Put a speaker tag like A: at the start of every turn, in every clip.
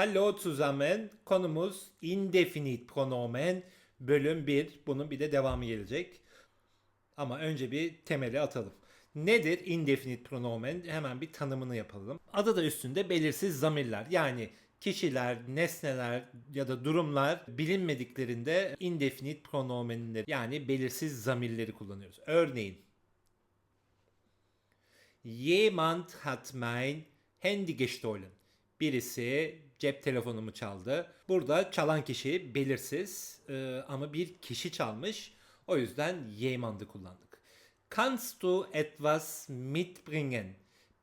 A: Hallo zusammen. Konumuz indefinite pronomen bölüm 1. Bunun bir de devamı gelecek. Ama önce bir temeli atalım. Nedir indefinite pronomen? Hemen bir tanımını yapalım. Adı da üstünde belirsiz zamirler. Yani kişiler, nesneler ya da durumlar bilinmediklerinde indefinite pronomenleri yani belirsiz zamirleri kullanıyoruz. Örneğin Jemand hat mein Handy gestohlen. Birisi cep telefonumu çaldı. Burada çalan kişi belirsiz e, ama bir kişi çalmış. O yüzden jemand'ı kullandık. Kannst du etwas mitbringen?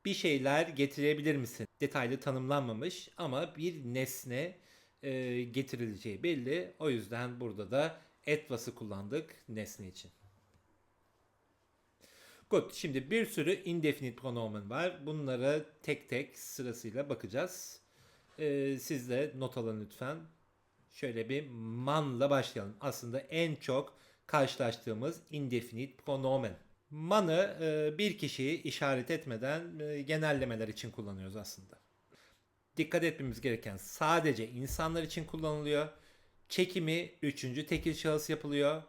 A: Bir şeyler getirebilir misin? Detaylı tanımlanmamış ama bir nesne e, getirileceği belli. O yüzden burada da etwas'ı kullandık nesne için. Good. Şimdi bir sürü indefinite pronomen var. Bunlara tek tek sırasıyla bakacağız. Ee, siz de not alın lütfen. Şöyle bir man'la başlayalım. Aslında en çok karşılaştığımız indefinite pronomen. Man'ı e, bir kişiyi işaret etmeden e, genellemeler için kullanıyoruz aslında. Dikkat etmemiz gereken sadece insanlar için kullanılıyor. Çekimi üçüncü tekil şahıs yapılıyor.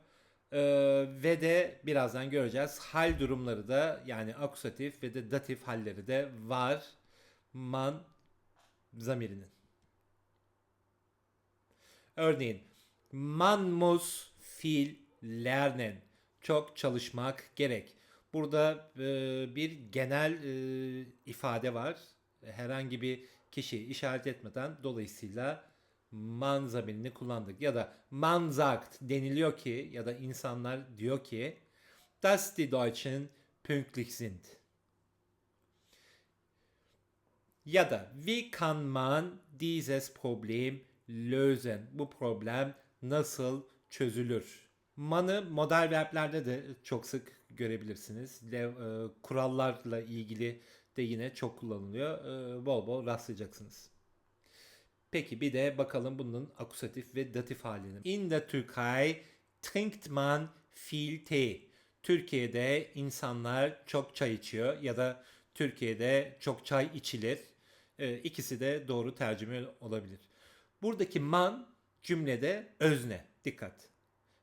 A: Ee, ve de birazdan göreceğiz hal durumları da yani akusatif ve de datif halleri de var man zamirinin. Örneğin man muss viel lernen. Çok çalışmak gerek. Burada e, bir genel e, ifade var. Herhangi bir kişi işaret etmeden dolayısıyla man zamirini kullandık. Ya da man sagt deniliyor ki ya da insanlar diyor ki dass die Deutschen pünktlich sind. Ya da wie kann man dieses Problem lösen? Bu problem nasıl çözülür? Man'ı modal verblerde de çok sık görebilirsiniz. E, kurallarla ilgili de yine çok kullanılıyor. E, bol bol rastlayacaksınız. Peki bir de bakalım bunun akusatif ve datif halini. In der Türkei trinkt man viel Tee. Türkiye'de insanlar çok çay içiyor ya da Türkiye'de çok çay içilir. Ee, ikisi de doğru tercüme olabilir. Buradaki man cümlede özne. Dikkat.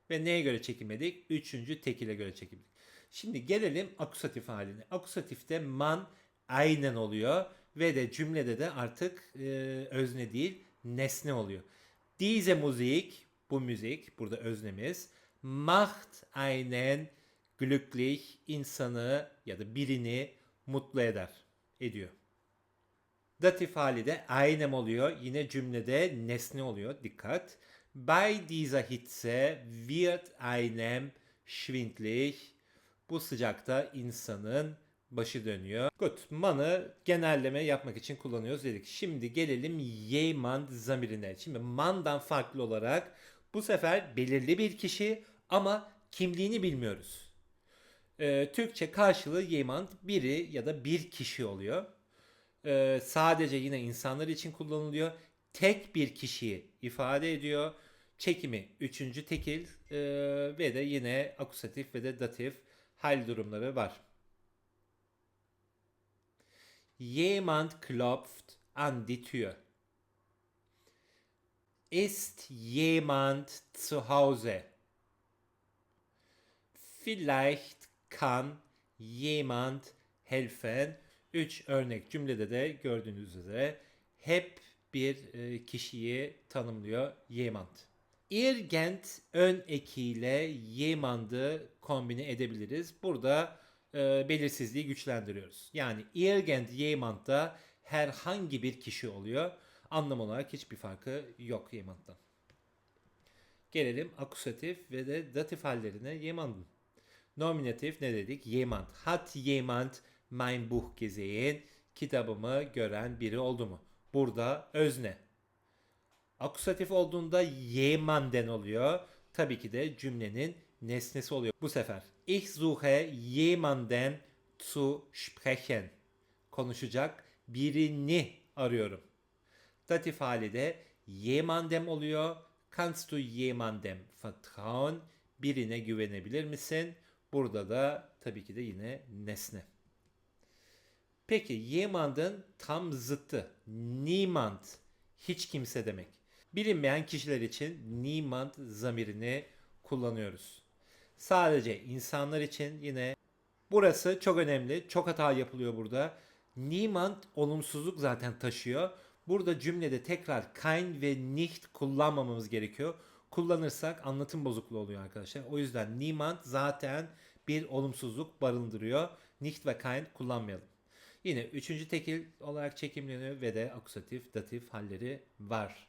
A: Ve neye göre çekilmedik? Üçüncü tekile göre çekildik. Şimdi gelelim akusatif haline. Akusatifte man aynen oluyor ve de cümlede de artık e, özne değil nesne oluyor. Diese Musik, bu müzik, burada öznemiz, macht einen glücklich, insanı ya da birini mutlu eder, ediyor. Datif hali de einem oluyor. Yine cümlede nesne oluyor. Dikkat. Bei dieser Hitze wird einem schwindlig. Bu sıcakta insanın başı dönüyor. Good. Man'ı genelleme yapmak için kullanıyoruz dedik. Şimdi gelelim jemand zamirine. Şimdi man'dan farklı olarak bu sefer belirli bir kişi ama kimliğini bilmiyoruz. Ee, Türkçe karşılığı jemand biri ya da bir kişi oluyor. Ee, sadece yine insanlar için kullanılıyor. Tek bir kişiyi ifade ediyor. Çekimi üçüncü tekil ee, ve de yine akusatif ve de datif hal durumları var. Jemand klopft an die Tür. Ist jemand zu Hause? Vielleicht kann jemand helfen. Üç örnek cümlede de gördüğünüz üzere hep bir e, kişiyi tanımlıyor jemand. Irgend ön ekiyle jemand'ı kombine edebiliriz. Burada e, belirsizliği güçlendiriyoruz. Yani irgend jemand da herhangi bir kişi oluyor. Anlam olarak hiçbir farkı yok jemand'dan. Gelelim akusatif ve de datif hallerine jemand'ın. Nominatif ne dedik? Jemand. Hat jemand mein Buch gesehen? Kitabımı gören biri oldu mu? Burada özne. Akusatif olduğunda jemanden oluyor. Tabii ki de cümlenin nesnesi oluyor bu sefer. Ich suche jemanden zu sprechen. Konuşacak birini arıyorum. Datif hali de jemandem oluyor. Kannst du jemandem vertrauen? Birine güvenebilir misin? Burada da tabii ki de yine nesne. Peki jemandın tam zıttı. Niemand. hiç kimse demek. Bilinmeyen kişiler için niemand zamirini kullanıyoruz. Sadece insanlar için yine burası çok önemli. Çok hata yapılıyor burada. Niemand olumsuzluk zaten taşıyor. Burada cümlede tekrar kein ve nicht kullanmamamız gerekiyor. Kullanırsak anlatım bozukluğu oluyor arkadaşlar. O yüzden niemand zaten bir olumsuzluk barındırıyor. Nicht ve kein kullanmayalım. Yine üçüncü tekil olarak çekimleniyor ve de akusatif, datif halleri var.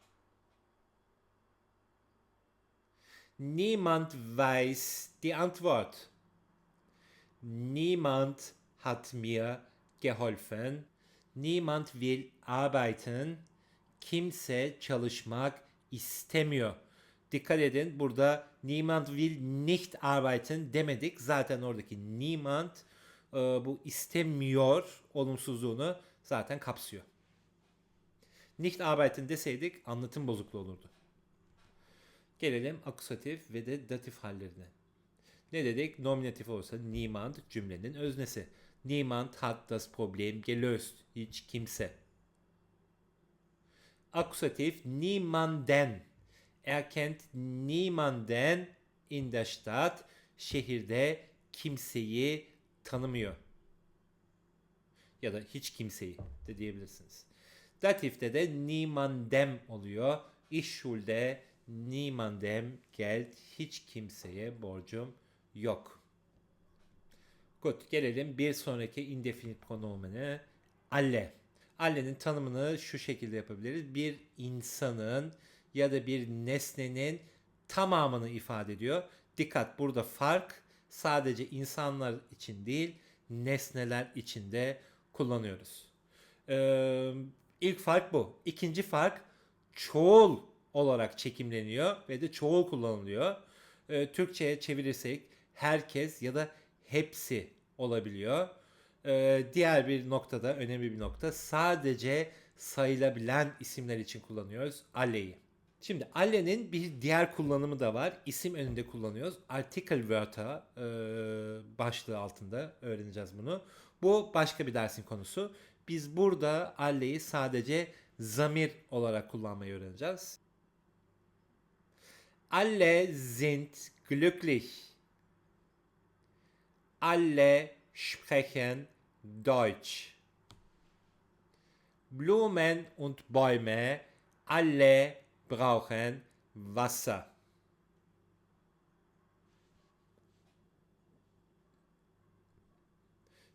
A: Niemand weiß die Antwort. Niemand hat mir geholfen. Niemand will arbeiten. Kimse çalışmak istemiyor. Dikkat edin burada niemand will nicht arbeiten demedik. Zaten oradaki niemand bu istemiyor olumsuzluğunu zaten kapsıyor. Nicht arbeiten deseydik anlatım bozukluğu olurdu. Gelelim akusatif ve de datif hallerine. Ne dedik? Nominatif olsa niemand cümlenin öznesi. Niemand hat das Problem gelöst. Hiç kimse. Akusatif niemanden. Er kennt niemanden in der Stadt. Şehirde kimseyi tanımıyor. Ya da hiç kimseyi de diyebilirsiniz. Datifte de niemandem oluyor. Ich niemandem Geld. Hiç kimseye borcum yok. Good. Gelelim bir sonraki indefinite pronomene. Alle. Alle'nin tanımını şu şekilde yapabiliriz. Bir insanın ya da bir nesnenin tamamını ifade ediyor. Dikkat burada fark sadece insanlar için değil nesneler için de kullanıyoruz. Ee, ilk fark bu. İkinci fark çoğul olarak çekimleniyor ve de çoğul kullanılıyor. Ee, Türkçe'ye çevirirsek herkes ya da hepsi olabiliyor. Ee, diğer bir noktada önemli bir nokta sadece sayılabilen isimler için kullanıyoruz alle'yi. Şimdi alle'nin bir diğer kullanımı da var. İsim önünde kullanıyoruz. Article word'a e, başlığı altında öğreneceğiz bunu. Bu başka bir dersin konusu. Biz burada alle'yi sadece zamir olarak kullanmayı öğreneceğiz. Alle sind glücklich. Alle sprechen Deutsch. Blumen und Bäume, alle brauchen Wasser.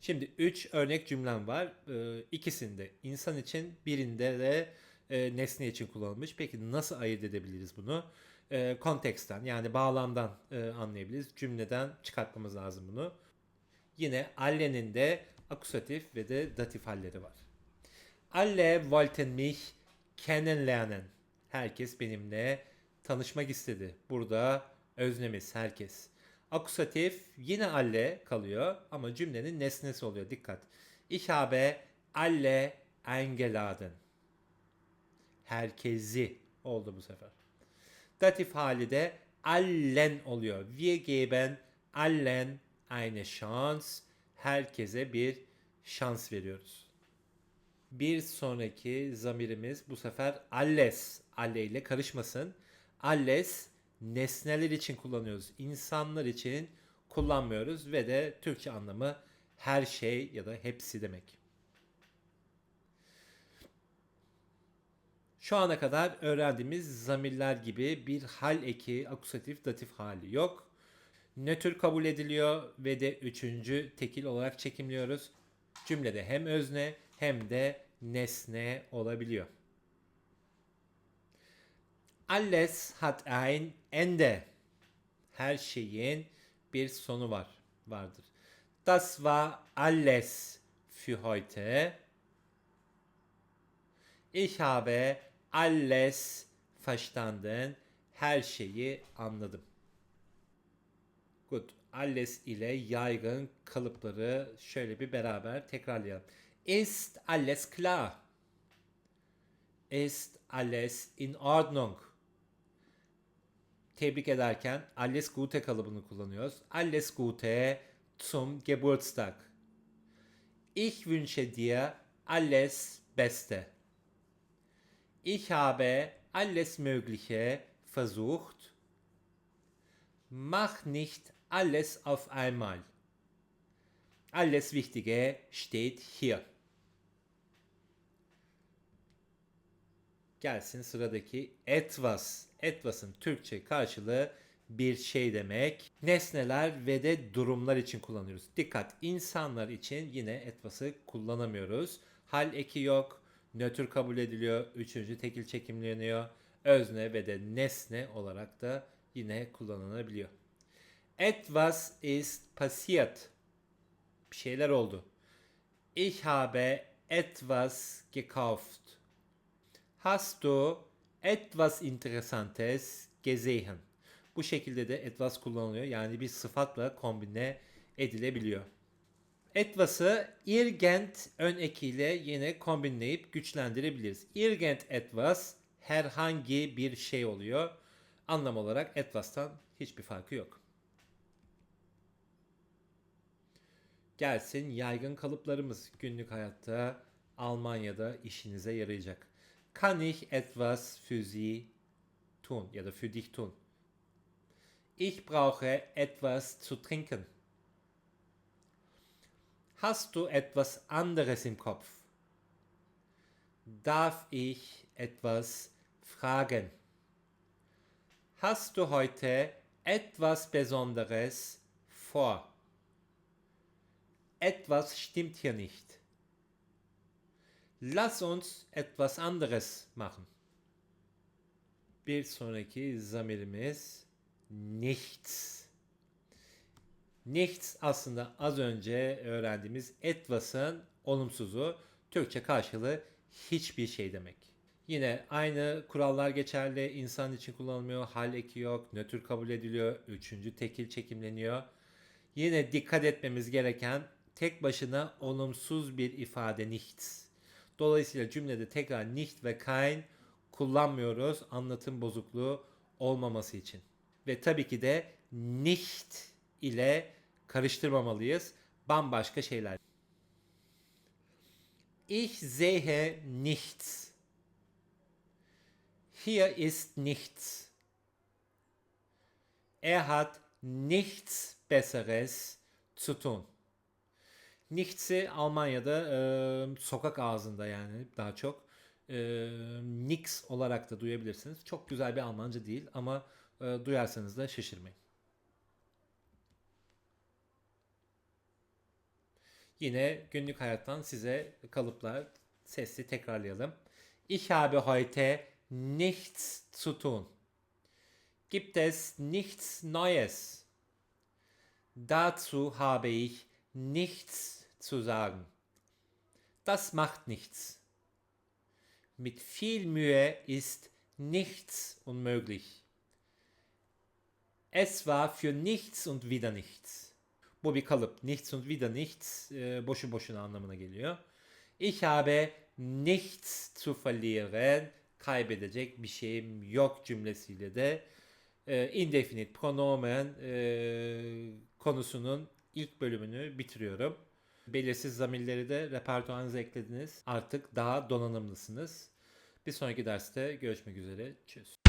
A: Şimdi 3 örnek cümlem var. Ee, ikisinde insan için, birinde de e, nesne için kullanılmış. Peki nasıl ayırt edebiliriz bunu? E, konteksten yani bağlamdan e, anlayabiliriz. Cümleden çıkartmamız lazım bunu. Yine alle'nin de akusatif ve de datif halleri var. Alle wollten mich kennenlernen. Herkes benimle tanışmak istedi. Burada öznemiz herkes. Akusatif yine alle kalıyor ama cümlenin nesnesi oluyor. Dikkat. Ich habe alle eingeladen. Herkesi oldu bu sefer. Datif hali de allen oluyor. Wir geben allen eine Chance. Herkese bir şans veriyoruz. Bir sonraki zamirimiz bu sefer alles. Alle ile karışmasın. Alles nesneler için kullanıyoruz. İnsanlar için kullanmıyoruz ve de Türkçe anlamı her şey ya da hepsi demek. Şu ana kadar öğrendiğimiz zamirler gibi bir hal eki, akusatif, datif hali yok. Nötr kabul ediliyor ve de üçüncü tekil olarak çekimliyoruz. Cümlede hem özne hem de nesne olabiliyor. Alles hat ein Ende. Her şeyin bir sonu var, vardır. Das war alles für heute. Ich habe alles verstanden. Her şeyi anladım. Good. Alles ile yaygın kalıpları şöyle bir beraber tekrarlayalım. Ist alles klar? Ist alles in Ordnung? Tebrik ederken alles Gute kalıbını kullanıyoruz. Alles Gute zum Geburtstag. Ich wünsche dir alles Beste. Ich habe alles Mögliche versucht. Mach nicht alles auf einmal. Alles Wichtige steht hier. Gelsin sıradaki etwas. Etwas'ın Türkçe karşılığı bir şey demek. Nesneler ve de durumlar için kullanıyoruz. Dikkat insanlar için yine etwas'ı kullanamıyoruz. Hal eki yok. Nötr kabul ediliyor. Üçüncü tekil çekimleniyor. Özne ve de nesne olarak da yine kullanılabiliyor. Etwas ist passiert. Bir şeyler oldu. Ich habe etwas gekauft. Hast du etwas Interessantes gesehen? Bu şekilde de etwas kullanılıyor. Yani bir sıfatla kombine edilebiliyor. Etwas'ı irgend ön ekiyle yine kombinleyip güçlendirebiliriz. Irgend etwas herhangi bir şey oluyor. Anlam olarak etwas'tan hiçbir farkı yok. Gelsin yaygın kalıplarımız günlük hayatta Almanya'da işinize yarayacak. Kann ich etwas für Sie tun ya da für dich tun? Ich brauche etwas zu trinken. Hast du etwas anderes im Kopf? Darf ich etwas fragen? Hast du heute etwas Besonderes vor? Etwas stimmt hier nicht. Lass uns etwas anderes machen. Bir sonraki zamirimiz nichts. Nichts aslında az önce öğrendiğimiz etwas'ın olumsuzu. Türkçe karşılığı hiçbir şey demek. Yine aynı kurallar geçerli. İnsan için kullanılmıyor. Hal eki yok. Nötr kabul ediliyor. Üçüncü tekil çekimleniyor. Yine dikkat etmemiz gereken tek başına olumsuz bir ifade nichts. Dolayısıyla cümlede tekrar nicht ve kein kullanmıyoruz anlatım bozukluğu olmaması için. Ve tabii ki de nicht ile karıştırmamalıyız. Bambaşka şeyler. Ich sehe nichts. Hier ist nichts. Er hat nichts Besseres zu tun. Nichts'i Almanya'da e, sokak ağzında yani daha çok e, Nix olarak da duyabilirsiniz. Çok güzel bir Almanca değil ama e, duyarsanız da şaşırmayın. Yine günlük hayattan size kalıplar sesli tekrarlayalım. Ich habe heute nichts zu tun. Gibt es nichts Neues? Dazu habe ich nichts zu sagen. Das macht nichts. Mit viel Mühe ist nichts unmöglich. Es war für nichts und wieder nichts. Bu bir kalıp. Nichts und wieder nichts e, boşu boşuna anlamına geliyor. Ich habe nichts zu verlieren. Kaybedecek bir şeyim yok cümlesiyle de e, indefinite pronomen e, konusunun ilk bölümünü bitiriyorum. Belirsiz zamirleri de repertuarınıza eklediniz. Artık daha donanımlısınız. Bir sonraki derste görüşmek üzere. Tschüss.